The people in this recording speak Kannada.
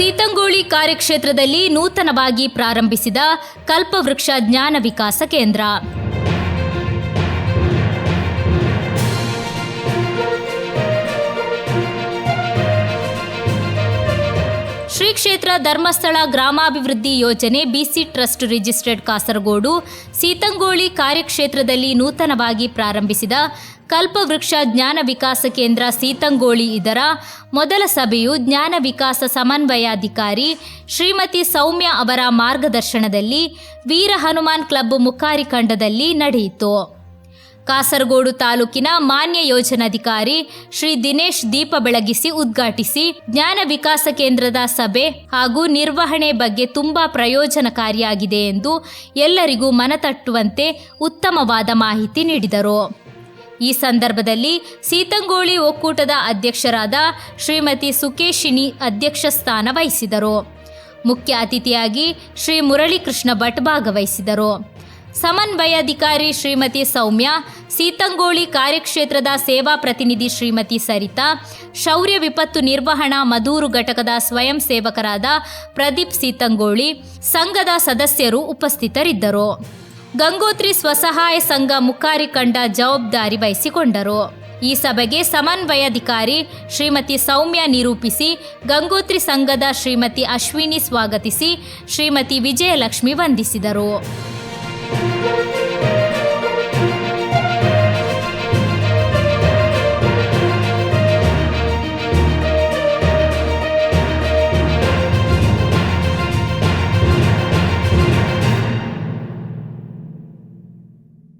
ಸೀತಂಗೋಳಿ ಕಾರ್ಯಕ್ಷೇತ್ರದಲ್ಲಿ ನೂತನವಾಗಿ ಪ್ರಾರಂಭಿಸಿದ ಕಲ್ಪವೃಕ್ಷ ಜ್ಞಾನ ವಿಕಾಸ ಕೇಂದ್ರ. ಶ್ರೀ ಕ್ಷೇತ್ರ ಧರ್ಮಸ್ಥಳ ಗ್ರಾಮಾಭಿವೃದ್ಧಿ ಯೋಜನೆ BC trust registered Kasaragod Seethangoli ಕಾರ್ಯಕ್ಷೇತ್ರದಲ್ಲಿ ನೂತನವಾಗಿ ಪ್ರಾರಂಭಿಸಿದ ಕಲ್ಪವೃಕ್ಷ ಜ್ಞಾನ ವಿಕಾಸ ಕೇಂದ್ರ ಸೀತಂಗೋಳಿ ಇದರ ಮೊದಲ ಸಭೆಯು ಜ್ಞಾನ ವಿಕಾಸ ಸಮನ್ವಯಾಧಿಕಾರಿ ಶ್ರೀಮತಿ ಸೌಮ್ಯ ಅವರ ಮಾರ್ಗದರ್ಶನದಲ್ಲಿ ವೀರ ಹನುಮಾನ್ ಕ್ಲಬ್ ಮುಖಾರಿಖಂಡದಲ್ಲಿ ನಡೆಯಿತು. ಕಾಸರಗೋಡು ತಾಲೂಕಿನ ಮಾನ್ಯ ಯೋಜನಾಧಿಕಾರಿ ಶ್ರೀ ದಿನೇಶ್ ದೀಪ ಬೆಳಗಿಸಿ ಉದ್ಘಾಟಿಸಿ ಜ್ಞಾನ ವಿಕಾಸ ಕೇಂದ್ರದ ಸಭೆ ಹಾಗೂ ನಿರ್ವಹಣೆ ಬಗ್ಗೆ ತುಂಬಾ ಪ್ರಯೋಜನಕಾರಿಯಾಗಿದೆ ಎಂದು ಎಲ್ಲರಿಗೂ ಮನತಟ್ಟುವಂತೆ ಉತ್ತಮವಾದ ಮಾಹಿತಿ ನೀಡಿದರು. ಈ ಸಂದರ್ಭದಲ್ಲಿ ಸೀತಂಗೋಳಿ ಒಕ್ಕೂಟದ ಅಧ್ಯಕ್ಷರಾದ ಶ್ರೀಮತಿ ಸುಕೇಶಿನಿ ಅಧ್ಯಕ್ಷ ಸ್ಥಾನ ವಹಿಸಿದರು. ಮುಖ್ಯ ಅತಿಥಿಯಾಗಿ ಶ್ರೀ ಮುರಳೀಕೃಷ್ಣ ಭಟ್ ಭಾಗವಹಿಸಿದರು. ಸಮನ್ವಯಾಧಿಕಾರಿ ಶ್ರೀಮತಿ ಸೌಮ್ಯ, ಸೀತಂಗೋಳಿ ಕಾರ್ಯಕ್ಷೇತ್ರದ ಸೇವಾ ಪ್ರತಿನಿಧಿ ಶ್ರೀಮತಿ ಸರಿತಾ, ಶೌರ್ಯ ವಿಪತ್ತು ನಿರ್ವಹಣಾ ಮದೂರು ಘಟಕದ ಸ್ವಯಂ ಸೇವಕರಾದ ಪ್ರದೀಪ್ ಸೀತಂಗೋಳಿ, ಸಂಘದ ಸದಸ್ಯರು ಉಪಸ್ಥಿತರಿದ್ದರು. ಗಂಗೋತ್ರಿ ಸ್ವಸಹಾಯ ಸಂಘ ಮುಖಾರಿ ಕಂಡ ಜವಾಬ್ದಾರಿ ವಹಿಸಿಕೊಂಡರು. ಈ ಸಭೆಗೆ ಸಮನ್ವಯಾಧಿಕಾರಿ ಶ್ರೀಮತಿ ಸೌಮ್ಯ ನಿರೂಪಿಸಿ, ಗಂಗೋತ್ರಿ ಸಂಘದ ಶ್ರೀಮತಿ ಅಶ್ವಿನಿ ಸ್ವಾಗತಿಸಿ, ಶ್ರೀಮತಿ ವಿಜಯಲಕ್ಷ್ಮಿ ವಂದಿಸಿದರು. Thank you.